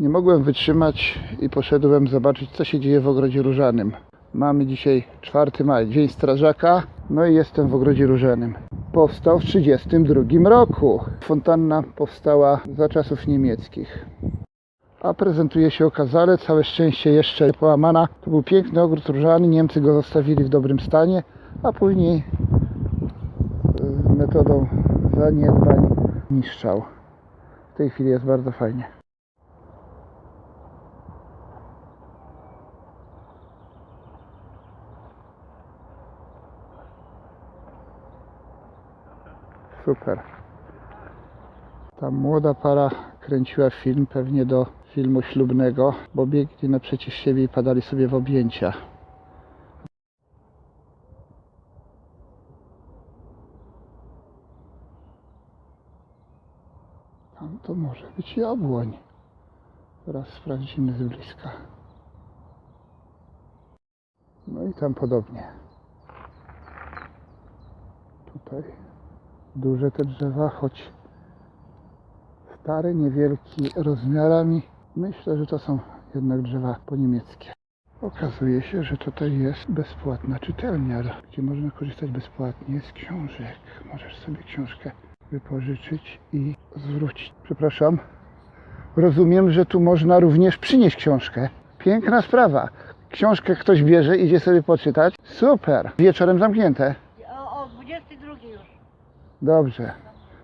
Nie mogłem wytrzymać i poszedłem zobaczyć, co się dzieje w ogrodzie różanym. Mamy dzisiaj 4 maj, Dzień Strażaka, no i jestem w ogrodzie różanym. Powstał w 1932 roku. Fontanna powstała za czasów niemieckich. A prezentuje się okazale, całe szczęście jeszcze połamana. To był piękny ogród różany, Niemcy go zostawili w dobrym stanie, a później y, metodą zaniedbań niszczał. W tej chwili jest bardzo fajnie. Super. Ta młoda para kręciła film pewnie do filmu ślubnego, bo biegli naprzeciw siebie i padali sobie w objęcia. Tam to może być jabłoń. Teraz sprawdzimy z bliska. No i tam podobnie. Tutaj duże te drzewa, choć stare, niewielkie rozmiarami. Myślę, że to są jednak drzewa poniemieckie. Okazuje się, że tutaj jest bezpłatna czytelnia, gdzie można korzystać bezpłatnie z książek. Możesz sobie książkę wypożyczyć i zwrócić. Przepraszam. Rozumiem, że tu można również przynieść książkę. Piękna sprawa. Książkę ktoś bierze, idzie sobie poczytać. Super. Wieczorem zamknięte. O, o 22 już. Dobrze.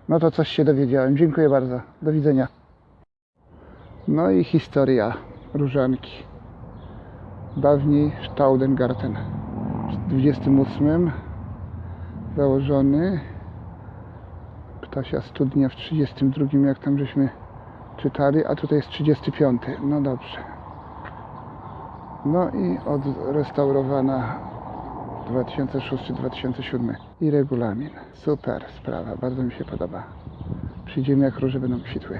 No to coś się dowiedziałem. Dziękuję bardzo. Do widzenia. No i historia różanki. Dawniej Staudengarten. W 28 założony. Ptasia studnia w 32, jak tam żeśmy czytali, a tutaj jest 35. No dobrze. No i odrestaurowana 2006-2007 i regulamin. Super sprawa, bardzo mi się podoba. Przyjdziemy jak róże będą kwitły.